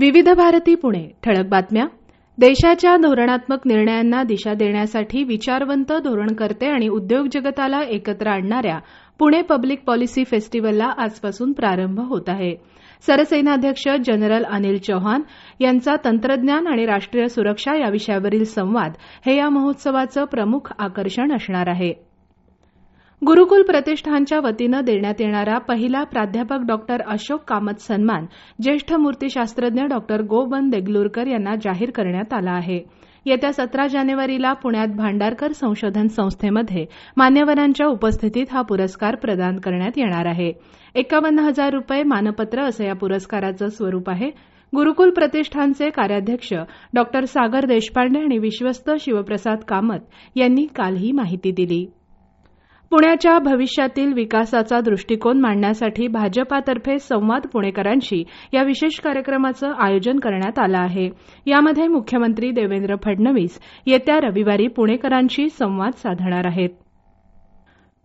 विविध भारती पुणे ठळक बातम्या. देशाच्या धोरणात्मक निर्णयांना दिशा देण्यासाठी विचारवंत धोरणकर्ते आणि उद्योग जगताला एकत्र आणणाऱ्या पुणे पब्लिक पॉलिसी फेस्टिव्हलला आजपासून प्रारंभ होत आहे. सरसेनाध्यक्ष जनरल अनिल चौहान यांचा तंत्रज्ञान आणि राष्ट्रीय सुरक्षा या विषयावरील संवाद हे या महोत्सवाचं प्रमुख आकर्षण असणार आहे. गुरुकुल प्रतिष्ठानच्या वतीनं देण्यात येणारा पहिला प्राध्यापक डॉक्टर अशोक कामत सन्मान ज्येष्ठ मूर्तीशास्त्रज्ञ डॉक्टर गोबन देगलूरकर यांना जाहीर करण्यात आला आहे. येत्या सतरा जानेवारीला पुण्यात भांडारकर संशोधन संस्थेमध्ये मान्यवरांच्या उपस्थितीत हा पुरस्कार प्रदान करण्यात येणार आहे. एकावन्न हजार रुपये मानपत्र असं या पुरस्काराचं स्वरूप आहे. गुरुकुल प्रतिष्ठानचे कार्याध्यक्ष डॉक्टर सागर देशपांडे आणि विश्वस्त शिवप्रसाद कामत यांनी काल ही माहिती दिली. पुण्याच्या भविष्यातील विकासाचा दृष्टिकोन मांडण्यासाठी भाजपातर्फे संवाद पुणेकरांशी या विशेष कार्यक्रमाचं आयोजन करण्यात आलं आहे. यामध्ये मुख्यमंत्री देवेंद्र फडणवीस येत्या रविवारी पुणेकरांशी संवाद साधणार आहेत.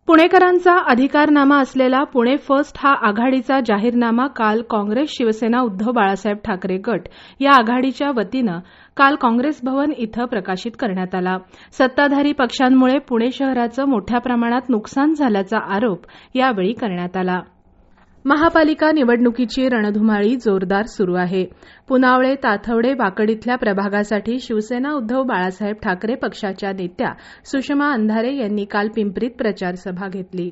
पुणेकरांचा अधिकारनामा असलेला पुणे फर्स्ट हा आघाडीचा जाहीरनामा काल काँग्रेस शिवसेना उद्धव बाळासाहेब ठाकरे गट या आघाडीच्या वतीनं काल काँग्रेस भवन इथं प्रकाशित करण्यात आला. सत्ताधारी पक्षांमुळे पुणे शहराचं मोठ्या प्रमाणात नुकसान झाल्याचा आरोप यावेळी करण्यात आला. महापालिका निवडणुकीची रणधुमाळी जोरदार सुरू आहे. पुनावळे ताथवडे वाकड इथल्या प्रभागासाठी शिवसेना उद्धव बाळासाहेब ठाकरे पक्षाच्या नेत्या सुषमा अंधारे यांनी काल पिंपरीत प्रचारसभा घेतली.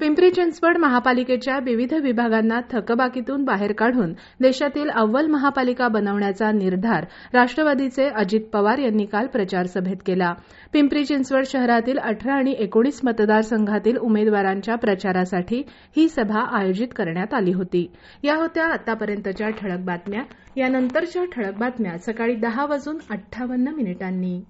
पिंपरी चिंचवड महापालिकेच्या विविध विभागांना थकबाकीतून बाहेर काढून देशातील अव्वल महापालिका बनवण्याचा निर्धार राष्ट्रवादीचे अजित पवार यांनी काल प्रचारसभेत केला. पिंपरी चिंचवड शहरातील अठरा आणि एकोणीस मतदारसंघातील उमेदवारांच्या प्रचारासाठी ही सभा आयोजित करण्यात आली होती. या होत्या आतापर्यंतच्या ठळक बातम्या. यानंतरच्या ठळक बातम्या सकाळी दहा वाजून अठ्ठावन्न मिनिटांनी.